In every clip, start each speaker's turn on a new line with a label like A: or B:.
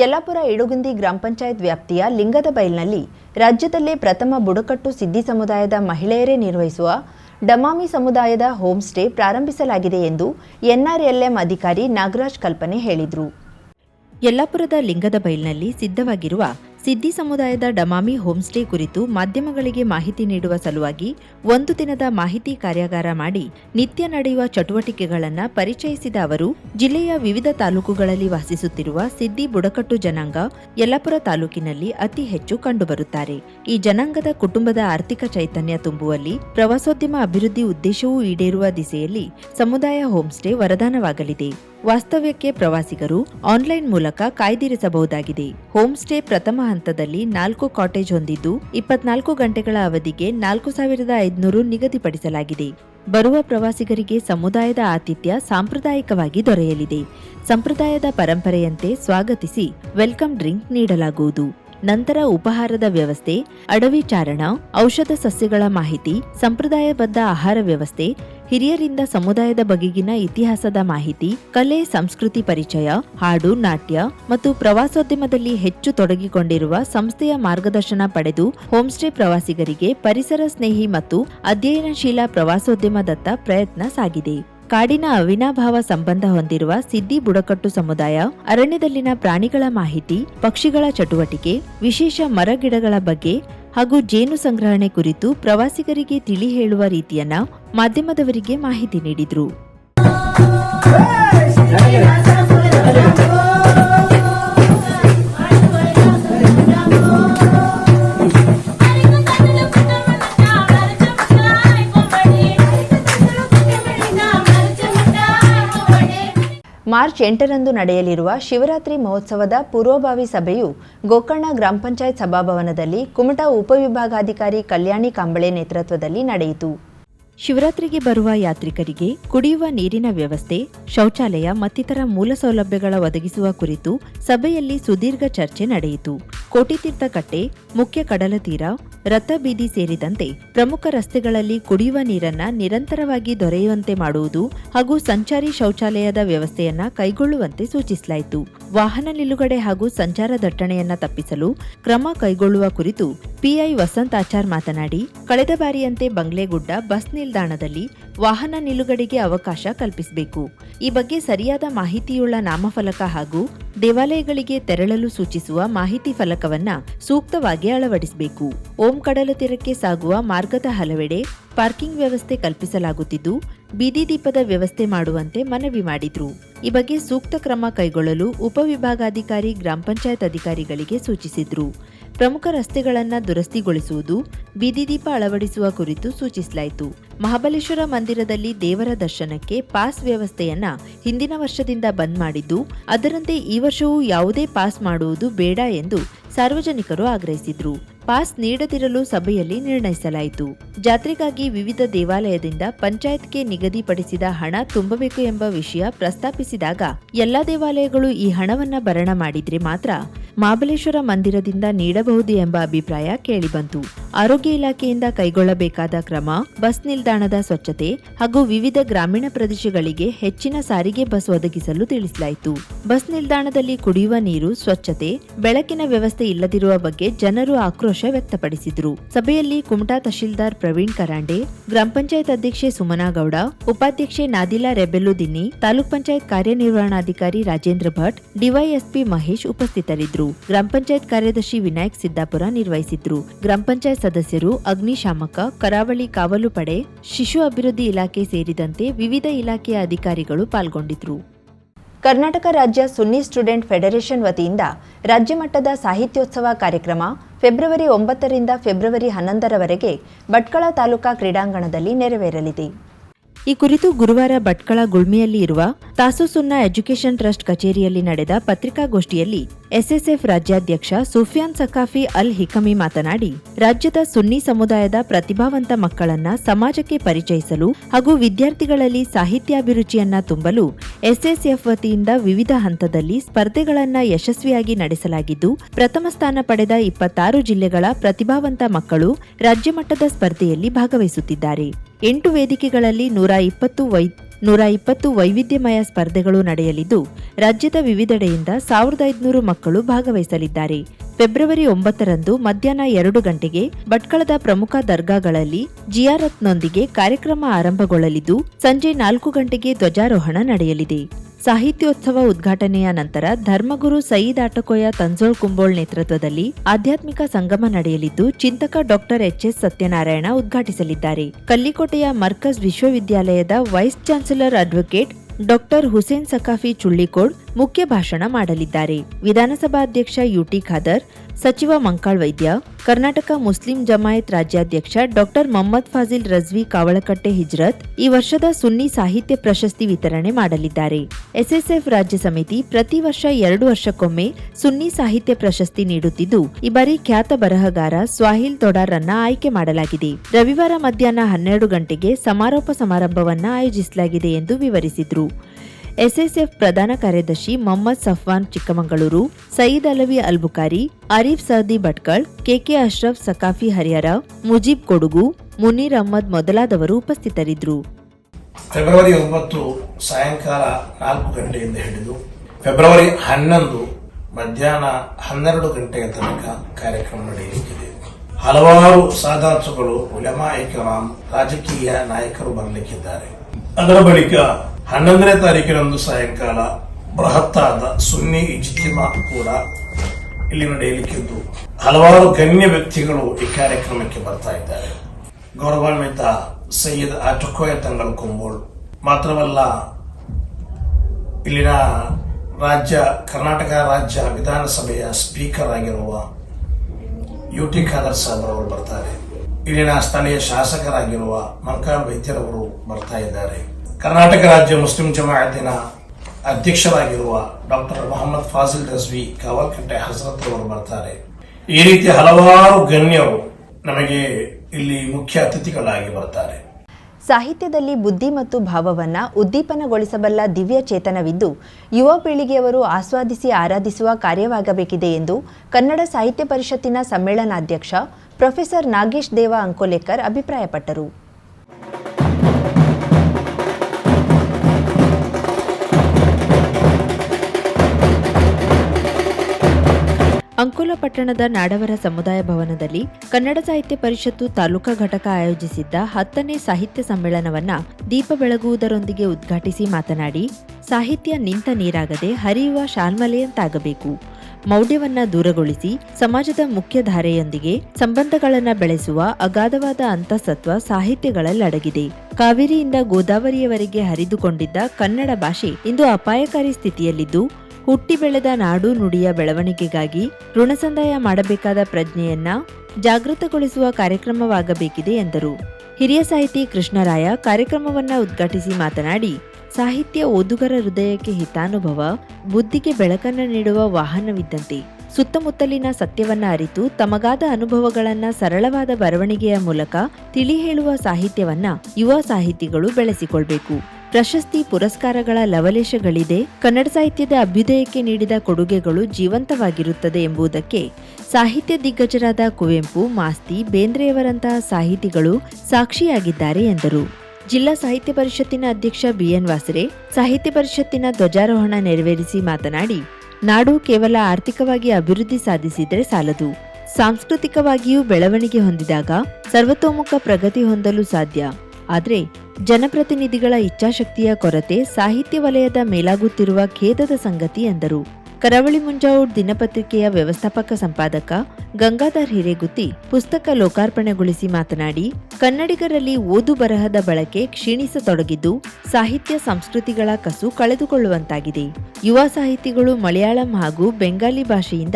A: ಯಲ್ಲಾಪುರ ಇಡುಗುಂದಿ ಗ್ರಾಮ ಪಂಚಾಯತ್ ವ್ಯಾಪ್ತಿಯ ಲಿಂಗದ ಬೈಲ್ನಲ್ಲಿ ರಾಜ್ಯದಲ್ಲೇ ಪ್ರಥಮ ಬುಡಕಟ್ಟು ಸಿದ್ದಿ ಸಮುದಾಯದ ಮಹಿಳೆಯರೇ ನಿರ್ವಹಿಸುವ ಡಮಾಮಿ ಸಮುದಾಯದ ಹೋಮ್ ಸ್ಟೇ ಪ್ರಾರಂಭಿಸಲಾಗಿದೆ ಎಂದು ಎನ್ಆರ್ಎಲ್ಎಂ ಅಧಿಕಾರಿ ನಾಗರಾಜ್ ಕಲ್ಪನೆ ಹೇಳಿದರು. ಯಲ್ಲಾಪುರದ ಲಿಂಗದ ಬೈಲ್ನಲ್ಲಿ ಸಿದ್ಧವಾಗಿರುವ ಸಿದ್ದಿ ಸಮುದಾಯದ ಡಮಾಮಿ ಹೋಮ್ ಸ್ಟೇ ಕುರಿತು ಮಾಧ್ಯಮಗಳಿಗೆ ಮಾಹಿತಿ ನೀಡುವ ಸಲುವಾಗಿ ಒಂದು ದಿನದ ಮಾಹಿತಿ ಕಾರ್ಯಾಗಾರ ಮಾಡಿ ನಿತ್ಯ ನಡೆಯುವ ಚಟುವಟಿಕೆಗಳನ್ನು ಪರಿಚಯಿಸಿದ ಅವರು, ಜಿಲ್ಲೆಯ ವಿವಿಧ ತಾಲೂಕುಗಳಲ್ಲಿ ವಾಸಿಸುತ್ತಿರುವ ಸಿದ್ದಿ ಬುಡಕಟ್ಟು ಜನಾಂಗ ಯಲ್ಲಾಪುರ ತಾಲೂಕಿನಲ್ಲಿ ಅತಿ ಹೆಚ್ಚು ಕಂಡುಬರುತ್ತಾರೆ. ಈ ಜನಾಂಗದ ಕುಟುಂಬದ ಆರ್ಥಿಕ ಚೈತನ್ಯ ತುಂಬುವಲ್ಲಿ, ಪ್ರವಾಸೋದ್ಯಮ ಅಭಿವೃದ್ಧಿ ಉದ್ದೇಶವೂ ಈಡೇರುವ ದಿಸೆಯಲ್ಲಿ ಸಮುದಾಯ ಹೋಮ್ ಸ್ಟೇ ವರದಾನವಾಗಲಿದೆ. ವಾಸ್ತವ್ಯಕ್ಕೆ ಪ್ರವಾಸಿಗರು ಆನ್ಲೈನ್ ಮೂಲಕ ಕಾಯ್ದಿರಿಸಬಹುದಾಗಿದೆ. ಹೋಮ್ ಸ್ಟೇ ಪ್ರಥಮ ಹಂತದಲ್ಲಿ ನಾಲ್ಕು ಕಾಟೇಜ್ ಹೊಂದಿದ್ದು, ಇಪ್ಪತ್ನಾಲ್ಕು ಗಂಟೆಗಳ ಅವಧಿಗೆ ನಾಲ್ಕು ಸಾವಿರದ ಐದುನೂರು ನಿಗದಿಪಡಿಸಲಾಗಿದೆ. ಬರುವ ಪ್ರವಾಸಿಗರಿಗೆ ಸಮುದಾಯದ ಆತಿಥ್ಯ ಸಾಂಪ್ರದಾಯಿಕವಾಗಿ ದೊರೆಯಲಿದೆ. ಸಂಪ್ರದಾಯದ ಪರಂಪರೆಯಂತೆ ಸ್ವಾಗತಿಸಿ ವೆಲ್ಕಮ್ ಡ್ರಿಂಕ್ ನೀಡಲಾಗುವುದು. ನಂತರ ಉಪಹಾರದ ವ್ಯವಸ್ಥೆ, ಅಡವಿ ಚಾರಣ, ಔಷಧ ಸಸ್ಯಗಳ ಮಾಹಿತಿ, ಸಂಪ್ರದಾಯಬದ್ಧ ಆಹಾರ ವ್ಯವಸ್ಥೆ ಹಿರಿಯರಿಂದ ಸಮುದಾಯದ ಬಗೆಗಿನ ಇತಿಹಾಸದ ಮಾಹಿತಿ, ಕಲೆ, ಸಂಸ್ಕೃತಿ ಪರಿಚಯ, ಹಾಡು, ನಾಟ್ಯ ಮತ್ತು ಪ್ರವಾಸೋದ್ಯಮದಲ್ಲಿ ಹೆಚ್ಚು ತೊಡಗಿಕೊಂಡಿರುವ ಸಂಸ್ಥೆಯ ಮಾರ್ಗದರ್ಶನ ಪಡೆದು ಹೋಮ್ಸ್ಟೇ ಪ್ರವಾಸಿಗರಿಗೆ ಪರಿಸರ ಸ್ನೇಹಿ ಮತ್ತು ಅಧ್ಯಯನಶೀಲ ಪ್ರವಾಸೋದ್ಯಮದತ್ತ ಪ್ರಯತ್ನ ಸಾಗಿದೆ. ಕಾಡಿನ ಅವಿನಾಭಾವ ಸಂಬಂಧ ಹೊಂದಿರುವ ಸಿದ್ದಿ ಬುಡಕಟ್ಟು ಸಮುದಾಯ, ಅರಣ್ಯದಲ್ಲಿನ ಪ್ರಾಣಿಗಳ ಮಾಹಿತಿ, ಪಕ್ಷಿಗಳ ಚಟುವಟಿಕೆ, ವಿಶೇಷ ಮರಗಿಡಗಳ ಬಗ್ಗೆ ಹಾಗೂ ಜೇನು ಸಂಗ್ರಹಣೆ ಕುರಿತು ಪ್ರವಾಸಿಗರಿಗೆ ತಿಳಿ ಹೇಳುವ ರೀತಿಯನ್ನ ಮಾಧ್ಯಮದವರಿಗೆ ಮಾಹಿತಿ ನೀಡಿದ್ರು. ಮಾರ್ಚ್ ಎಂಟರಂದು ನಡೆಯಲಿರುವ ಶಿವರಾತ್ರಿ ಮಹೋತ್ಸವದ ಪೂರ್ವಭಾವಿ ಸಭೆಯು ಗೋಕರ್ಣ ಗ್ರಾಮ ಪಂಚಾಯತ್ ಸಭಾಭವನದಲ್ಲಿ ಕುಮಟಾ ಉಪವಿಭಾಗಾಧಿಕಾರಿ ಕಲ್ಯಾಣಿ ಕಾಂಬಳೆ ನೇತೃತ್ವದಲ್ಲಿ ನಡೆಯಿತು. ಶಿವರಾತ್ರಿಗೆ ಬರುವ ಯಾತ್ರಿಕರಿಗೆ ಕುಡಿಯುವ ನೀರಿನ ವ್ಯವಸ್ಥೆ, ಶೌಚಾಲಯ ಮತ್ತಿತರ ಮೂಲ ಸೌಲಭ್ಯಗಳ ಒದಗಿಸುವ ಕುರಿತು ಸಭೆಯಲ್ಲಿ ಸುದೀರ್ಘ ಚರ್ಚೆ ನಡೆಯಿತು. ಕೋಟಿತೀರ್ಥ ಕಟ್ಟೆ, ಮುಖ್ಯ ಕಡಲ ತೀರ ರಥಬೀದಿ ಸೇರಿದಂತೆ ಪ್ರಮುಖ ರಸ್ತೆಗಳಲ್ಲಿ ಕುಡಿಯುವ ನೀರನ್ನ ನಿರಂತರವಾಗಿ ದೊರೆಯುವಂತೆ ಮಾಡುವುದು ಹಾಗೂ ಸಂಚಾರಿ ಶೌಚಾಲಯದ ವ್ಯವಸ್ಥೆಯನ್ನ ಕೈಗೊಳ್ಳುವಂತೆ ಸೂಚಿಸಲಾಯಿತು. ವಾಹನ ನಿಲುಗಡೆ ಹಾಗೂ ಸಂಚಾರ ದಟ್ಟಣೆಯನ್ನ ತಪ್ಪಿಸಲು ಕ್ರಮ ಕೈಗೊಳ್ಳುವ ಕುರಿತು ಪಿಐ ವಸಂತ್ ಆಚಾರ್ ಮಾತನಾಡಿ, ಕಳೆದ ಬಾರಿಯಂತೆ ಬಂಗ್ಲೆಗುಡ್ಡ ಬಸ್ ನಿಲ್ದಾಣದಲ್ಲಿ ವಾಹನ ನಿಲುಗಡೆಗೆ ಅವಕಾಶ ಕಲ್ಪಿಸಬೇಕು. ಈ ಬಗ್ಗೆ ಸರಿಯಾದ ಮಾಹಿತಿಯುಳ್ಳ ನಾಮಫಲಕ ಹಾಗೂ ದೇವಾಲಯಗಳಿಗೆ ತೆರಳಲು ಸೂಚಿಸುವ ಮಾಹಿತಿ ಫಲಕವನ್ನ ಸೂಕ್ತವಾಗಿ ಅಳವಡಿಸಬೇಕು. ಓಂ ಕಡಲ ತೀರಕ್ಕೆ ಸಾಗುವ ಮಾರ್ಗದ ಹಲವೆಡೆ ಪಾರ್ಕಿಂಗ್ ವ್ಯವಸ್ಥೆ ಕಲ್ಪಿಸಲಾಗುತ್ತಿದ್ದು, ಬೀದಿ ದೀಪದ ವ್ಯವಸ್ಥೆ ಮಾಡುವಂತೆ ಮನವಿ ಮಾಡಿದ್ರು. ಈ ಬಗ್ಗೆ ಸೂಕ್ತ ಕ್ರಮ ಕೈಗೊಳ್ಳಲು ಉಪವಿಭಾಗಾಧಿಕಾರಿ ಗ್ರಾಮ ಪಂಚಾಯತ್ ಅಧಿಕಾರಿಗಳಿಗೆ ಸೂಚಿಸಿದ್ರು. ಪ್ರಮುಖ ರಸ್ತೆಗಳನ್ನು ದುರಸ್ತಿಗೊಳಿಸುವುದು ಬೀದಿ ದೀಪ ಅಳವಡಿಸುವ ಕುರಿತು ಸೂಚಿಸಲಾಯಿತು. ಮಹಾಬಲೇಶ್ವರ ಮಂದಿರದಲ್ಲಿ ದೇವರ ದರ್ಶನಕ್ಕೆ ಪಾಸ್ ವ್ಯವಸ್ಥೆಯನ್ನ ಹಿಂದಿನ ವರ್ಷದಿಂದ ಬಂದ್ ಮಾಡಿದ್ದು, ಅದರಂತೆ ಈ ವರ್ಷವೂ ಯಾವುದೇ ಪಾಸ್ ಮಾಡುವುದು ಬೇಡ ಎಂದು ಸಾರ್ವಜನಿಕರು ಆಗ್ರಹಿಸಿದ್ರು. ಪಾಸ್ ನೀಡದಿರಲು ಸಭೆಯಲ್ಲಿ ನಿರ್ಣಯಿಸಲಾಯಿತು. ಜಾತ್ರೆಗಾಗಿ ವಿವಿಧ ದೇವಾಲಯದಿಂದ ಪಂಚಾಯತ್ಗೆ ನಿಗದಿಪಡಿಸಿದ ಹಣ ತುಂಬಬೇಕು ಎಂಬ ವಿಷಯ ಪ್ರಸ್ತಾಪಿಸಿದಾಗ ಎಲ್ಲ ದೇವಾಲಯಗಳು ಈ ಹಣವನ್ನ ಭರಣ ಮಾಡಿದ್ರೆ ಮಾತ್ರ ಮಹಾಬಲೇಶ್ವರ ಮಂದಿರದಿಂದ ನೀಡಬಹುದು ಎಂಬ ಅಭಿಪ್ರಾಯ ಕೇಳಿಬಂತು. ಆರೋಗ್ಯ ಇಲಾಖೆಯಿಂದ ಕೈಗೊಳ್ಳಬೇಕಾದ ಕ್ರಮ, ಬಸ್ ನಿಲ್ದಾಣದ ಸ್ವಚ್ಛತೆ ಹಾಗೂ ವಿವಿಧ ಗ್ರಾಮೀಣ ಪ್ರದೇಶಗಳಿಗೆ ಹೆಚ್ಚಿನ ಸಾರಿಗೆ ಬಸ್ ಒದಗಿಸಲು ತಿಳಿಸಲಾಯಿತು. ಬಸ್ ನಿಲ್ದಾಣದಲ್ಲಿ ಕುಡಿಯುವ ನೀರು, ಸ್ವಚ್ಛತೆ, ಬೆಳಕಿನ ವ್ಯವಸ್ಥೆ ಇಲ್ಲದಿರುವ ಬಗ್ಗೆ ಜನರು ಆಕ್ರೋಶ ವ್ಯಕ್ತಪಡಿಸಿದ್ರು. ಸಭೆಯಲ್ಲಿ ಕುಮಟಾ ತಹಶೀಲ್ದಾರ್ ಪ್ರವೀಣ್ ಕರಾಂಡೆ, ಗ್ರಾಮ ಪಂಚಾಯತ್ ಅಧ್ಯಕ್ಷೆ ಸುಮನಾ ಗೌಡ ಉಪಾಧ್ಯಕ್ಷೆ ನಾದಿಲಾ ರೆಬೆಲ್ಲುದಿನ್ನಿ ತಾಲೂಕ್ ಪಂಚಾಯತ್ ಕಾರ್ಯನಿರ್ವಹಣಾಧಿಕಾರಿ ರಾಜೇಂದ್ರ ಭಟ್, ಡಿವೈಎಸ್ಪಿ ಮಹೇಶ್ ಉಪಸ್ಥಿತರಿದ್ದರು. ಗ್ರಾಮ ಪಂಚಾಯತ್ ಕಾರ್ಯದರ್ಶಿ ವಿನಾಯಕ್ ಸಿದ್ದಾಪುರ ನಿರ್ವಹಿಸಿದ್ರು. ಗ್ರಾಮ ಪಂಚಾಯತ್ ಸದಸ್ಯರು ಅಗ್ನಿಶಾಮಕ ಕರಾವಳಿ ಕಾವಲು ಪಡೆ ಶಿಶು ಅಭಿವೃದ್ಧಿ ಇಲಾಖೆ ಸೇರಿದಂತೆ ವಿವಿಧ ಇಲಾಖೆಯ ಅಧಿಕಾರಿಗಳು ಪಾಲ್ಗೊಂಡಿದ್ರು. ಕರ್ನಾಟಕ ರಾಜ್ಯ ಸುನ್ನಿ ಸ್ಟೂಡೆಂಟ್ ಫೆಡರೇಷನ್ ವತಿಯಿಂದ ರಾಜ್ಯ ಮಟ್ಟದ ಸಾಹಿತ್ಯೋತ್ಸವ ಕಾರ್ಯಕ್ರಮ ಫೆಬ್ರವರಿ ಒಂಬತ್ತರಿಂದ ಫೆಬ್ರವರಿ ಹನ್ನೊಂದರವರೆಗೆ ಭಟ್ಕಳ ತಾಲೂಕಾ ಕ್ರೀಡಾಂಗಣದಲ್ಲಿ ನೆರವೇರಲಿದೆ. ಈ ಕುರಿತು ಗುರುವಾರ ಭಟ್ಕಳ ಗುಳ್ಮಿಯಲ್ಲಿ ಇರುವ ತಾಸು ಸುನ್ನಾ ಎಜುಕೇಷನ್ ಟ್ರಸ್ಟ್ ಕಚೇರಿಯಲ್ಲಿ ನಡೆದ ಪತ್ರಿಕಾಗೋಷ್ಠಿಯಲ್ಲಿ ಎಸ್ಎಸ್ಎಫ್ ರಾಜ್ಯಾಧ್ಯಕ್ಷ ಸುಫಿಯಾನ್ ಸಕಾಫಿ ಅಲ್ ಹಿಕಮಿ ಮಾತನಾಡಿ, ರಾಜ್ಯದ ಸುನ್ನಿ ಸಮುದಾಯದ ಪ್ರತಿಭಾವಂತ ಮಕ್ಕಳನ್ನ ಸಮಾಜಕ್ಕೆ ಪರಿಚಯಿಸಲು ಹಾಗೂ ವಿದ್ಯಾರ್ಥಿಗಳಲ್ಲಿ ಸಾಹಿತ್ಯಾಭಿರುಚಿಯನ್ನ ತುಂಬಲು ಎಸ್ಎಸ್ಎಫ್ ವತಿಯಿಂದ ವಿವಿಧ ಹಂತದಲ್ಲಿ ಸ್ಪರ್ಧೆಗಳನ್ನ ಯಶಸ್ವಿಯಾಗಿ ನಡೆಸಲಾಗಿದ್ದು, ಪ್ರಥಮ ಸ್ಥಾನ ಪಡೆದ ಇಪ್ಪತ್ತಾರು ಜಿಲ್ಲೆಗಳ ಪ್ರತಿಭಾವಂತ ಮಕ್ಕಳು ರಾಜ್ಯಮಟ್ಟದ ಸ್ಪರ್ಧೆಯಲ್ಲಿ ಭಾಗವಹಿಸುತ್ತಿದ್ದಾರೆ. ಎಂಟು ವೇದಿಕೆಗಳಲ್ಲಿ ನೂರ ಇಪ್ಪತ್ತು ವೈ ನೂರ ಇಪ್ಪತ್ತು ವೈವಿಧ್ಯಮಯ ಸ್ಪರ್ಧೆಗಳು ನಡೆಯಲಿದ್ದು ರಾಜ್ಯದ ವಿವಿಧೆಡೆಯಿಂದ ಸಾವಿರದ ಐದುನೂರು ಮಕ್ಕಳು ಭಾಗವಹಿಸಲಿದ್ದಾರೆ. ಫೆಬ್ರವರಿ ಒಂಬತ್ತರಂದು ಮಧ್ಯಾಹ್ನ ಎರಡು ಗಂಟೆಗೆ ಭಟ್ಕಳದ ಪ್ರಮುಖ ದರ್ಗಾಗಳಲ್ಲಿ ಜಿಯಾರತ್ನೊಂದಿಗೆ ಕಾರ್ಯಕ್ರಮ ಆರಂಭಗೊಳ್ಳಲಿದ್ದು, ಸಂಜೆ ನಾಲ್ಕು ಗಂಟೆಗೆ ಧ್ವಜಾರೋಹಣ ನಡೆಯಲಿದೆ. ಸಾಹಿತ್ಯೋತ್ಸವ ಉದ್ಘಾಟನೆಯ ನಂತರ ಧರ್ಮಗುರು ಸಯೀದ್ ಆಟಕೋಯ ತಂಜೋಳ್ ಕುಂಬೋಳ್ ನೇತೃತ್ವದಲ್ಲಿ ಆಧ್ಯಾತ್ಮಿಕ ಸಂಗಮ ನಡೆಯಲಿದ್ದು, ಚಿಂತಕ ಡಾಕ್ಟರ್ ಎಚ್ ಎಸ್ ಸತ್ಯನಾರಾಯಣ ಉದ್ಘಾಟಿಸಲಿದ್ದಾರೆ. ಕಲ್ಲಿಕೋಟೆಯ ಮರ್ಕಜ್ ವಿಶ್ವವಿದ್ಯಾಲಯದ vice chancellor advocate doctor Hussain Saquafi Chullikode ಮುಖ್ಯ ಭಾಷಣ ಮಾಡಲಿದ್ದಾರೆ. ವಿಧಾನಸಭಾಧ್ಯಕ್ಷ ಯುಟಿ ಖಾದರ್ ಸಚಿವ ಮಂಕಾಳ್ ವೈದ್ಯ, ಕರ್ನಾಟಕ ಮುಸ್ಲಿಂ ಜಮಾಯತ್ ರಾಜ್ಯಾಧ್ಯಕ್ಷ ಡಾಕ್ಟರ್ ಮೊಹಮ್ಮದ್ ಫಾಜಿಲ್ ರಜ್ವಿ ಕಾವಳಕಟ್ಟೆ ಹಿಜ್ರತ್ ಈ ವರ್ಷದ ಸುನ್ನಿ ಸಾಹಿತ್ಯ ಪ್ರಶಸ್ತಿ ವಿತರಣೆ ಮಾಡಲಿದ್ದಾರೆ. ಎಸ್ಎಸ್ಎಫ್ ರಾಜ್ಯ ಸಮಿತಿ ಪ್ರತಿ ವರ್ಷ ಎರಡು ವರ್ಷಕ್ಕೊಮ್ಮೆ ಸುನ್ನಿ ಸಾಹಿತ್ಯ ಪ್ರಶಸ್ತಿ ನೀಡುತ್ತಿದ್ದು, ಈ ಬಾರಿ ಖ್ಯಾತ ಬರಹಗಾರ ಸ್ವಾಹಿಲ್ ತೊಡಾರನ್ನ ಆಯ್ಕೆ ಮಾಡಲಾಗಿದೆ. ರವಿವಾರ ಮಧ್ಯಾಹ್ನ ಹನ್ನೆರಡು ಗಂಟೆಗೆ ಸಮಾರೋಪ ಸಮಾರಂಭವನ್ನ ಆಯೋಜಿಸಲಾಗಿದೆ ಎಂದು ವಿವರಿಸಿದ್ರು. ಎಸ್ಎಸ್ಎಫ್ ಪ್ರಧಾನ ಕಾರ್ಯದರ್ಶಿ ಮೊಹಮ್ಮದ್ ಸಫ್ವಾನ್ ಚಿಕ್ಕಮಗಳೂರು ಸಯೀದ್ ಅಲವಿ ಅಲ್ಬುಕಾರಿ ಅರೀಫ್ ಸಹದಿ ಭಟ್ಕಳ್ ಕೆಕೆ ಅಶ್ರಫ್ ಸಕಾಫಿ ಹರಿಹರ ಮುಜೀಬ್ ಕೊಡುಗು ಮುನೀರ್ ಅಹ್ಮದ್ ಮೊದಲಾದವರು ಉಪಸ್ಥಿತರಿದ್ದರು.
B: ಫೆಬ್ರವರಿ ಒಂಬತ್ತು ಸಾಯಂಕಾಲ ನಾಲ್ಕು ಗಂಟೆಯಿಂದ ಹಿಡಿದು ಫೆಬ್ರವರಿ ಹನ್ನೊಂದು ಮಧ್ಯಾಹ್ನ ಹನ್ನೆರಡು ಗಂಟೆಯ ತನಕ ಕಾರ್ಯಕ್ರಮ ನಡೆಯಲಿಕ್ಕಿದೆ. ಹಲವಾರು ಸಾದಾತುಗಳು ಉಲಮಾ ಇಕರಾಮ್ ರಾಜಕೀಯ ನಾಯಕರು ಬರಲಿಕ್ಕಿದ್ದಾರೆ. ಅದರ ಬಳಿಕ ಹನ್ನೊಂದನೇ ತಾರೀಕಿನಂದು ಸಾಯಂಕಾಲ ಬೃಹತ್ತಾದ ಸುನ್ನಿ ಇಜ್ತಿಮಾ ಕೂಡ ಇಲ್ಲಿ ನಡೆಯಲಿಕ್ಕಿದ್ದು. ಹಲವಾರು ಗಣ್ಯ ವ್ಯಕ್ತಿಗಳು ಈ ಕಾರ್ಯಕ್ರಮಕ್ಕೆ ಬರ್ತಾ ಇದ್ದಾರೆ. ಗೌರವಾನ್ವಿತ ಸೈಯದ್ ಆಟಕೋಯ ತಂಗಳ ಕೊಂಬೋಳ್. ಮಾತ್ರವಲ್ಲ, ಇಲ್ಲಿನ ರಾಜ್ಯ, ಕರ್ನಾಟಕ ರಾಜ್ಯ ವಿಧಾನಸಭೆಯ ಸ್ಪೀಕರ್ ಆಗಿರುವ ಯು ಟಿ ಖಾದರ್ ಸಾಹೇಬ್ ಅವರು ಬರ್ತಾರೆ. ಇಲ್ಲಿನ ಸ್ಥಳೀಯ ಶಾಸಕರಾಗಿರುವ ಮಲ್ಕಾನ್ ವೈದ್ಯರವರು ಬರ್ತಾ ಇದ್ದಾರೆ. ಕರ್ನಾಟಕ ರಾಜ್ಯ ಮುಸ್ಲಿಂ ಜಮಾಯತಿನ ಅಧ್ಯಕ್ಷರಾಗಿರುವ ಡಾಕ್ಟರ್ ಮೊಹಮ್ಮದ್ ಫಾಜಿಲ್ ರಜ್ವಿ ಕಾವಲ್ಕಟ್ಟೆ ಹಜರತ್ ಅವರು ಬರ್ತಾರೆ. ಈ ರೀತಿ ಹಲವಾರು ಗಣ್ಯರು ನಮಗೆ ಇಲ್ಲಿ ಮುಖ್ಯ ಅತಿಥಿಗಳಾಗಿ ಬರ್ತಾರೆ.
A: ಸಾಹಿತ್ಯದಲ್ಲಿ ಬುದ್ಧಿ ಮತ್ತು ಭಾವವನ್ನು ಉದ್ದೀಪನಗೊಳಿಸಬಲ್ಲ ದಿವ್ಯ ಚೇತನವಿದ್ದು, ಯುವ ಪೀಳಿಗೆಯವರು ಆಸ್ವಾದಿಸಿ ಆರಾಧಿಸುವ ಕಾರ್ಯವಾಗಬೇಕಿದೆ ಎಂದು ಕನ್ನಡ ಸಾಹಿತ್ಯ ಪರಿಷತ್ತಿನ ಸಮ್ಮೇಳನಾಧ್ಯಕ್ಷ ಪ್ರೊಫೆಸರ್ ನಾಗೇಶ್ ದೇವ ಅಂಕೋಲೇಕರ್ ಅಭಿಪ್ರಾಯಪಟ್ಟರು. ಅಂಕೋಲ ಪಟ್ಟಣದ ನಾಡವರ ಸಮುದಾಯ ಭವನದಲ್ಲಿ ಕನ್ನಡ ಸಾಹಿತ್ಯ ಪರಿಷತ್ತು ತಾಲೂಕಾ ಘಟಕ ಆಯೋಜಿಸಿದ್ದ ಹತ್ತನೇ ಸಾಹಿತ್ಯ ಸಮ್ಮೇಳನವನ್ನ ದೀಪ ಬೆಳಗುವುದರೊಂದಿಗೆ ಉದ್ಘಾಟಿಸಿ ಮಾತನಾಡಿ, ಸಾಹಿತ್ಯ ನಿಂತ ನೀರಾಗದೆ ಹರಿಯುವ ಶಾಲ್ಮಲೆಯಂತಾಗಬೇಕು ಮೌಢ್ಯವನ್ನ ದೂರಗೊಳಿಸಿ ಸಮಾಜದ ಮುಖ್ಯಧಾರೆಯೊಂದಿಗೆ ಸಂಬಂಧಗಳನ್ನು ಬೆಳೆಸುವ ಅಗಾಧವಾದ ಅಂತಸತ್ವ ಸಾಹಿತ್ಯಗಳಲ್ಲಡಗಿದೆ. ಕಾವೇರಿಯಿಂದ ಗೋದಾವರಿಯವರೆಗೆ ಹರಿದುಕೊಂಡಿದ್ದ ಕನ್ನಡ ಭಾಷೆ ಇಂದು ಅಪಾಯಕಾರಿ ಸ್ಥಿತಿಯಲ್ಲಿದ್ದು ಹುಟ್ಟಿ ಬೆಳೆದ ನಾಡು ನುಡಿಯ ಬೆಳವಣಿಗೆಗಾಗಿ ಋಣಸಂದಾಯ ಮಾಡಬೇಕಾದ ಪ್ರಜ್ಞೆಯನ್ನ ಜಾಗೃತಗೊಳಿಸುವ ಕಾರ್ಯಕ್ರಮವಾಗಬೇಕಿದೆ ಎಂದರು. ಹಿರಿಯ ಸಾಹಿತಿ ಕೃಷ್ಣರಾಯ ಕಾರ್ಯಕ್ರಮವನ್ನ ಉದ್ಘಾಟಿಸಿ ಮಾತನಾಡಿ, ಸಾಹಿತ್ಯ ಓದುಗರ ಹೃದಯಕ್ಕೆ ಹಿತಾನುಭವ, ಬುದ್ಧಿಗೆ ಬೆಳಕನ್ನು ನೀಡುವ ವಾಹನವಿದ್ದಂತೆ ಸುತ್ತಮುತ್ತಲಿನ ಸತ್ಯವನ್ನ ಅರಿತು ತಮಗಾದ ಅನುಭವಗಳನ್ನ ಸರಳವಾದ ಬರವಣಿಗೆಯ ಮೂಲಕ ತಿಳಿ ಹೇಳುವ ಸಾಹಿತ್ಯವನ್ನ ಯುವ ಸಾಹಿತಿಗಳು ಬೆಳೆಸಿಕೊಳ್ಬೇಕು. ಪ್ರಶಸ್ತಿ ಪುರಸ್ಕಾರಗಳ ಲವಲೇಶಗಳಿದೆ. ಕನ್ನಡ ಸಾಹಿತ್ಯದ ಅಭ್ಯುದಯಕ್ಕೆ ನೀಡಿದ ಕೊಡುಗೆಗಳು ಜೀವಂತವಾಗಿರುತ್ತದೆ ಎಂಬುದಕ್ಕೆ ಸಾಹಿತ್ಯ ದಿಗ್ಗಜರಾದ ಕುವೆಂಪು, ಮಾಸ್ತಿ, ಬೇಂದ್ರೆಯವರಂತಹ ಸಾಹಿತಿಗಳು ಸಾಕ್ಷಿಯಾಗಿದ್ದಾರೆ ಎಂದರು. ಜಿಲ್ಲಾ ಸಾಹಿತ್ಯ ಪರಿಷತ್ತಿನ ಅಧ್ಯಕ್ಷ ಬಿಎನ್ ವಾಸರೆ ಸಾಹಿತ್ಯ ಪರಿಷತ್ತಿನ ಧ್ವಜಾರೋಹಣ ನೆರವೇರಿಸಿ ಮಾತನಾಡಿ, ನಾಡು ಕೇವಲ ಆರ್ಥಿಕವಾಗಿ ಅಭಿವೃದ್ಧಿ ಸಾಧಿಸಿದರೆ ಸಾಲದು. ಸಾಂಸ್ಕೃತಿಕವಾಗಿಯೂ ಬೆಳವಣಿಗೆ ಹೊಂದಿದಾಗ ಸರ್ವತೋಮುಖ ಪ್ರಗತಿ ಹೊಂದಲು ಸಾಧ್ಯ. ಆದರೆ ಜನಪ್ರತಿನಿಧಿಗಳ ಇಚ್ಛಾಶಕ್ತಿಯ ಕೊರತೆ ಸಾಹಿತ್ಯ ವಲಯದ ಮೇಲಾಗುತ್ತಿರುವ ಖೇದದ ಸಂಗತಿ ಎಂದರು. ಕರಾವಳಿ ಮುಂಜಾವೂಡ್ ದಿನಪತ್ರಿಕೆಯ ವ್ಯವಸ್ಥಾಪಕ ಸಂಪಾದಕ ಗಂಗಾಧರ್ ಹಿರೇಗುತ್ತಿ ಪುಸ್ತಕ ಲೋಕಾರ್ಪಣೆಗೊಳಿಸಿ ಮಾತನಾಡಿ, ಕನ್ನಡಿಗರಲ್ಲಿ ಓದು ಬರಹದ ಬಳಕೆ ಕ್ಷೀಣಿಸತೊಡಗಿದ್ದು, ಸಾಹಿತ್ಯ ಸಂಸ್ಕೃತಿಗಳ ಕಸು ಕಳೆದುಕೊಳ್ಳುವಂತಾಗಿದೆ. ಯುವ ಸಾಹಿತಿಗಳು ಮಲಯಾಳಂ ಹಾಗೂ ಬೆಂಗಾಲಿ ಭಾಷೆಯಿಂದ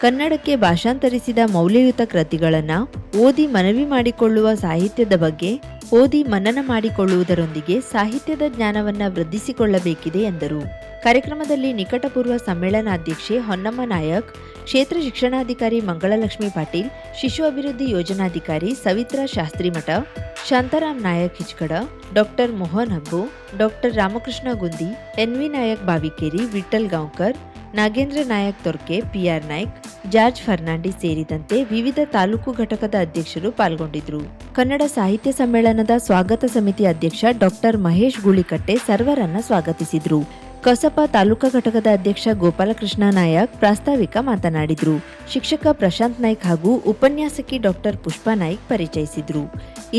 A: ಕನ್ನಡಕ್ಕೆ ಭಾಷಾಂತರಿಸಿದ ಮೌಲ್ಯಯುತ ಕೃತಿಗಳನ್ನು ಓದಿ ಮನವಿ ಮಾಡಿಕೊಳ್ಳುವ ಸಾಹಿತ್ಯದ ಬಗ್ಗೆ ಓದಿ ಮನನ ಮಾಡಿಕೊಳ್ಳುವುದರೊಂದಿಗೆ ಸಾಹಿತ್ಯದ ಜ್ಞಾನವನ್ನು ವೃದ್ಧಿಸಿಕೊಳ್ಳಬೇಕಿದೆ ಎಂದರು. ಕಾರ್ಯಕ್ರಮದಲ್ಲಿ ನಿಕಟಪೂರ್ವ ಸಮ್ಮೇಳನಾಧ್ಯಕ್ಷೆ ಹೊನ್ನಮ್ಮ ನಾಯಕ್, ಕ್ಷೇತ್ರ ಶಿಕ್ಷಣಾಧಿಕಾರಿ ಮಂಗಳಲಕ್ಷ್ಮಿ ಪಾಟೀಲ್, ಶಿಶು ಅಭಿವೃದ್ಧಿ ಯೋಜನಾಧಿಕಾರಿ Savitra Shastrimath, Shantaram Nayak Hichkad, doctor Mohan Habbu, doctor Ramakrishna Gundi, NV Nayak Bavikeri Vithal Gaonkar Nagendra Nayak Torke PR Naik, George Fernandes ಸೇರಿದಂತೆ ವಿವಿಧ ತಾಲೂಕು ಘಟಕದ ಅಧ್ಯಕ್ಷರು ಪಾಲ್ಗೊಂಡಿದ್ದರು
C: ಕನ್ನಡ ಸಾಹಿತ್ಯ ಸಮ್ಮೇಳನದ ಸ್ವಾಗತ ಸಮಿತಿ ಅಧ್ಯಕ್ಷ ಡಾಕ್ಟರ್ ಮಹೇಶ್ ಗುಳಿಕಟ್ಟೆ ಸರ್ವರನ್ನ ಸ್ವಾಗತಿಸಿದ್ರು. ಕಸಪ ತಾಲೂಕಾ ಘಟಕದ ಅಧ್ಯಕ್ಷ ಗೋಪಾಲಕೃಷ್ಣ ನಾಯಕ್ ಪ್ರಾಸ್ತಾವಿಕ ಮಾತನಾಡಿದರು. ಶಿಕ್ಷಕ ಪ್ರಶಾಂತ್ ನಾಯ್ಕ್ ಹಾಗೂ ಉಪನ್ಯಾಸಕಿ ಡಾಕ್ಟರ್ ಪುಷ್ಪಾ ನಾಯ್ಕ್ ಪರಿಚಯಿಸಿದರು.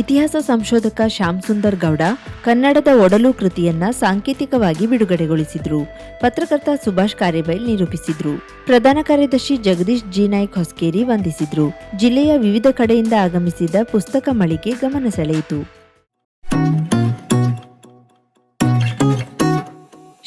C: ಇತಿಹಾಸ ಸಂಶೋಧಕ ಶ್ಯಾಮ್ ಸುಂದರ್ ಗೌಡ ಕನ್ನಡದ ಒಡಲು ಕೃತಿಯನ್ನ ಸಾಂಕೇತಿಕವಾಗಿ ಬಿಡುಗಡೆಗೊಳಿಸಿದ್ರು. ಪತ್ರಕರ್ತ ಸುಭಾಷ್ ಕಾರ್ಯಬೈಲ್ ನಿರೂಪಿಸಿದ್ರು. ಪ್ರಧಾನ ಕಾರ್ಯದರ್ಶಿ ಜಗದೀಶ್ ಜಿ ನಾಯ್ಕ್ ಹೊಸ್ಕೇರಿ ವಂದಿಸಿದ್ರು. ಜಿಲ್ಲೆಯ ವಿವಿಧ ಕಡೆಯಿಂದ ಆಗಮಿಸಿದ ಪುಸ್ತಕ ಮಳಿಗೆ ಗಮನ ಸೆಳೆಯಿತು.